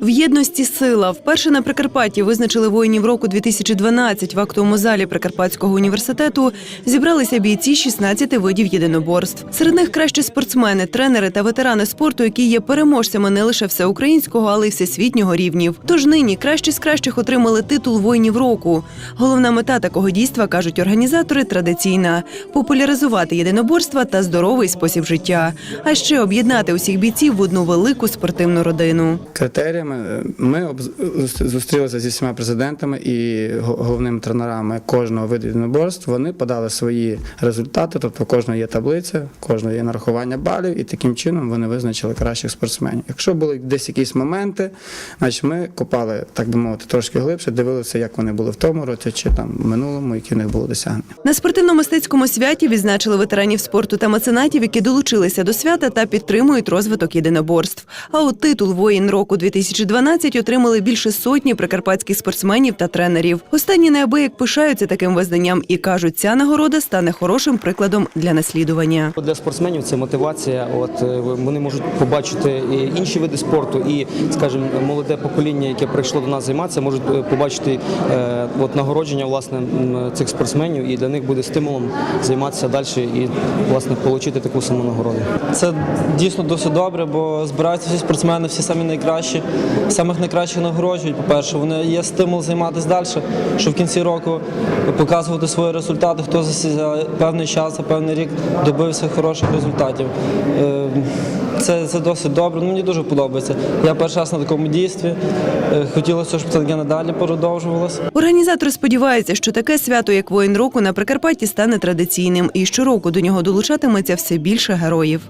В єдності сила вперше на Прикарпатті визначили воїнів року 2012. В актовому залі Прикарпатського університету зібралися бійці 16 видів єдиноборств. Серед них кращі спортсмени, тренери та ветерани спорту, які є переможцями не лише всеукраїнського, але й всесвітнього рівнів. Тож нині кращі з кращих отримали титул воїнів року. Головна мета такого дійства кажуть організатори традиційна популяризувати єдиноборства та здоровий спосіб життя, а ще об'єднати усіх бійців в одну велику спортивну родину. Критеріями. Ми зустрілися зі всіма президентами і головними тренерами кожного виду єдиноборств. Вони подали свої результати, тобто кожного є таблиця, кожного є нарахування балів, і таким чином вони визначили кращих спортсменів. Якщо були десь якісь моменти, значить ми копали, так би мовити, трошки глибше, дивилися, як вони були в тому році чи там в минулому, які в них було досягнення. На спортивно-мистецькому святі відзначили ветеранів спорту та меценатів, які долучилися до свята та підтримують розвиток єдиноборств. А от титул воїн року 2012 отримали більше сотні прикарпатських спортсменів та тренерів. Останні неабияк пишаються таким визнанням і кажуть, ця нагорода стане хорошим прикладом для наслідування. Для спортсменів це мотивація. От е, вони можуть побачити і інші види спорту, і, скажімо, молоде покоління, яке прийшло до нас займатися, можуть е, побачити е, от нагородження власне цих спортсменів, і для них буде стимулом займатися далі і власне отримати таку саму нагороду. Це дійсно досить добре, бо збираються всі спортсмени, всі самі найкращі. Самих найкращих нагороджують. По-перше, вони є стимул займатися далі, щоб в кінці року показувати свої результати, хто за певний час, за певний рік добився хороших результатів. Е, Це, це досить добре. Ну, мені дуже подобається. Я перший раз на такому дійстві. Е, Хотілося, щоб це надалі продовжувалося. Організатори сподіваються, що таке свято, як воїн року на Прикарпатті, стане традиційним, і щороку до нього долучатиметься все більше героїв.